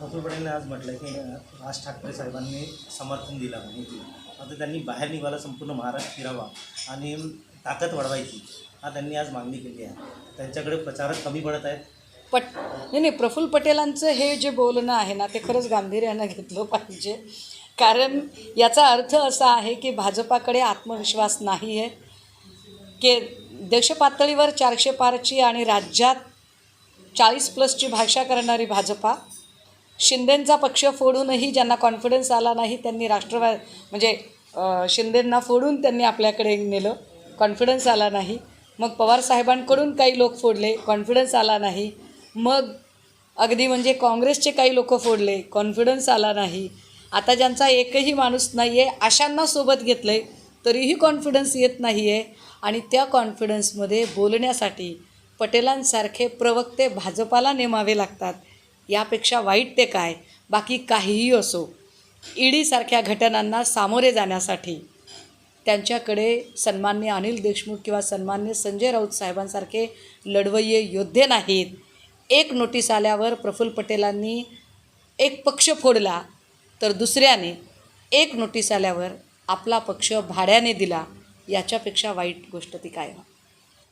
प्रफुल्ल पटेलने आज म्हटलं की राज ठाकरे साहेबांनी समर्थन दिलं म्हणे आता त्यांनी बाहेर निघाला संपूर्ण महाराष्ट्र फिरावा आणि ताकद वाढवायची. हा त्यांनी आज मागणी केली आहे. त्यांच्याकडे प्रचारक कमी पडत आहेत. पट नाही नाही प्रफुल्ल पटेलांचं हे जे बोलणं आहे ना ते खरंच गांभीर्यानं घेतलं पाहिजे. कारण याचा अर्थ असा आहे की भाजपाकडे आत्मविश्वास नाही आहे की देशपातळीवर चारशे पारची आणि राज्यात चाळीस प्लसची भाषा करणारी भाजपा शिंदेंचा पक्ष फोडूनही ज्यांना कॉन्फिडन्स आला नाही त्यांनी राष्ट्रवाद म्हणजे शिंदेंना फोडून त्यांनी आपल्याकडे नेलं. कॉन्फिडन्स आला नाही. मग पवारसाहेबांकडून काही लोक फोडले. कॉन्फिडन्स आला नाही. मग अगदी म्हणजे काँग्रेसचे काही लोक फोडले. कॉन्फिडन्स आला नाही. आता ज्यांचा एकही माणूस नाही आहे अशांना सोबत घेतलं आहे तरीही कॉन्फिडन्स येत नाही आहे आणि त्या कॉन्फिडन्समध्ये बोलण्यासाठी पटेलांसारखे प्रवक्ते भाजपाला नेमावे लागतात. यापेक्षा वाईट ते काय? बाकी काहीही असो. ईडीसारख्या घटनांना सामोरे जाण्यासाठी त्यांच्याकडे सन्मान्य अनिल देशमुख किंवा सन्मान्य संजय राऊत साहेबांसारखे लढवय्ये योद्धे नाहीत. एक नोटीस आल्यावर प्रफुल्ल पटेलांनी एक पक्ष फोडला तर दुसऱ्याने एक नोटीस आल्यावर आपला पक्ष भाड्याने दिला. याच्यापेक्षा वाईट गोष्ट ती काय?